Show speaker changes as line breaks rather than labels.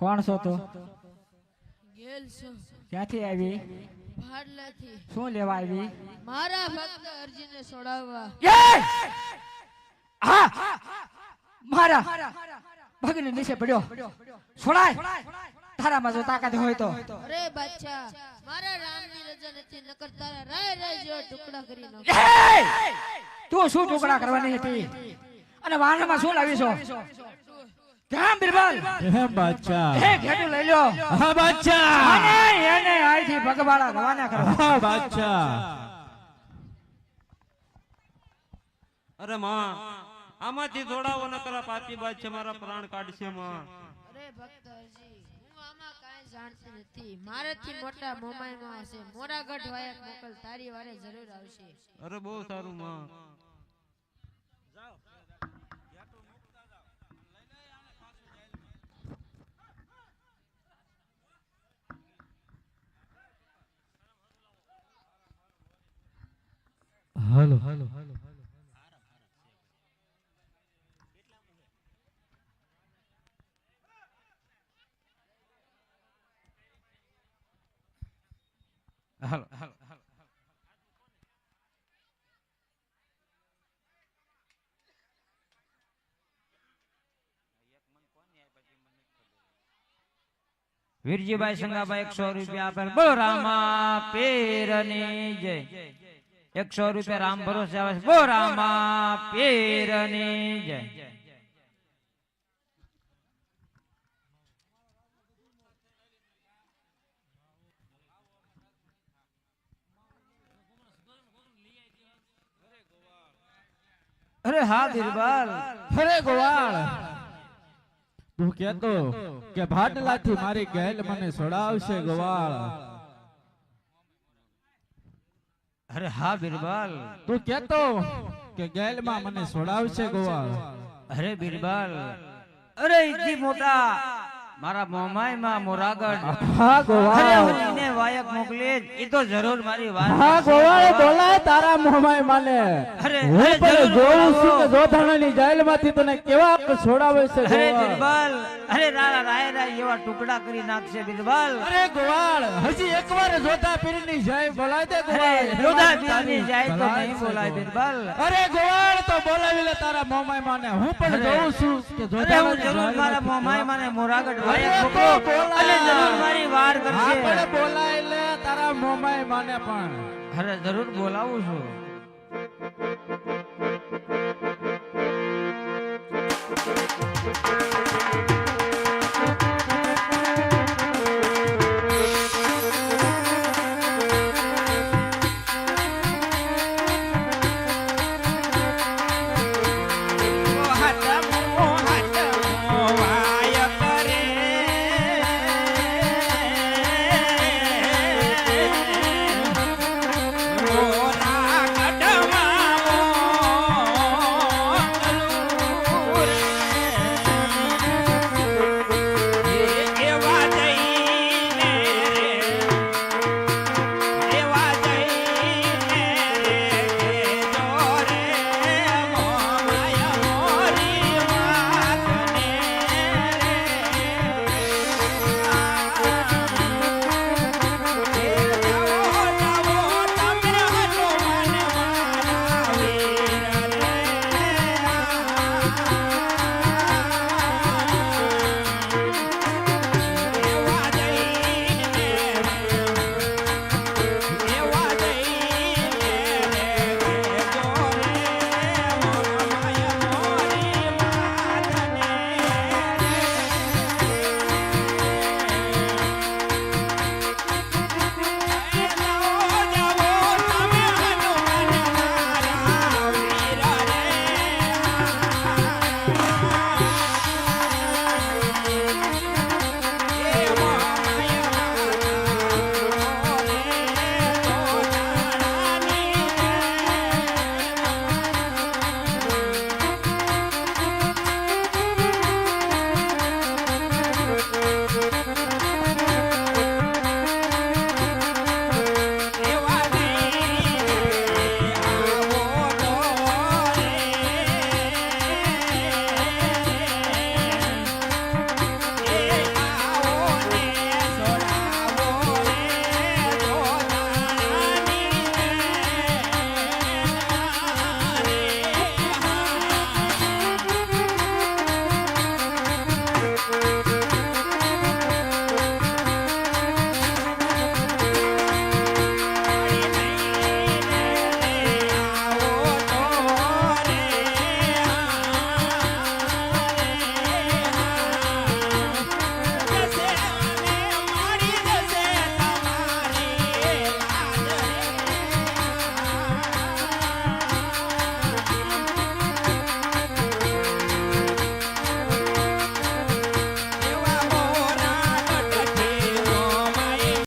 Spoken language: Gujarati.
કોણ છો તો?
ગેલ છું.
ક્યાંથી આવી?
ભાડલાથી.
શું લેવા આવી?
મારા ભક્ત અર્જુનને છોડાવવા
હા! મારા ભગને નીચે પડ્યો. છોડાય તારામાં જો તાકાત હોય તો.
અરે બાદશાહ મારા રામની રજા નથી નકર તારા રાય રાય જેવા ટુકડા કરી નાખું.
તું શું ટુકડા કરવાની હતી? અને વાહનમાં શું લાવી છો કેમ બિરબલ.
હે બાદશાહ.
હે ઘેટું લઈ લો
હા બાદશાહ.
અને એને આઈથી ભગવાળા રવાના કરો.
હા બાદશાહ.
અરે માં આમાંથી જોડાવો ન કરા પાપી બાદ છે મારા પ્રાણ કાઢશે માં.
અરે ભક્ત અરજી હું આમાં કાઈ જાણતી નથી. મારાથી મોટા મોમાઈમાં હશે. મોરાગઢ વાયક મોકલ તારી વારે જરૂર આવશે.
અરે બહુ સારું માં
હાલો હાલો
હાલો. હાલો વીરજીભાઈ સંગાભાઈ એકસો રૂપિયા આપેલ બોલો રામા પેરની જય. એકસો રૂપિયા રામ ભરોસે આવે બોલો રામા પેરની જય. અરે હા બિરબલ
અરે ગોવાળ. તું કેતો કે ભાટલાથી મારી ગેલ મને છોડાવશે ગોવાળ.
અરે હા બિરબલ.
તું કેતો કે ગેલમાં મને છોડાવશે ગોવાળ.
અરે બિરબલ અરે ઈથી મોટા મારા મોમાયમાં મોરાગઢ.
હા
અરે
ગોવાળ
એને વાયક મોકલી એ તો જરૂર મારી વાત
હા ગોવાળ તારા મોહમાય માને. હું પણ જોઉં છું કે. જોધાણાની જેલમાંથી તને કેવા છોડાવે છે
અરે બિરબલ અરે રારા રાય રાય એવા ટુકડા કરી નાખશે બિરબલ.
અરે ગોવાળ હજી એકવાર જોધા પીરની જય બોલાય દે ગોવાળ.
યોધા પીરની જાય તો નહીં બોલાય બિરબલ.
અરે ગોવાળ તો બોલાવી લે તારા મોમાય માને. હું પણ. જોઉં છું કે જોધાણાની
જરૂર મારા મોમાઈ માને મોરાગઢ
તો બોલાય.
અને જરૂર મારી વાર કરશે.
આપણે બોલાય લે તારા મોમાય માને પણ.
અરે જરૂર બોલાવું છું.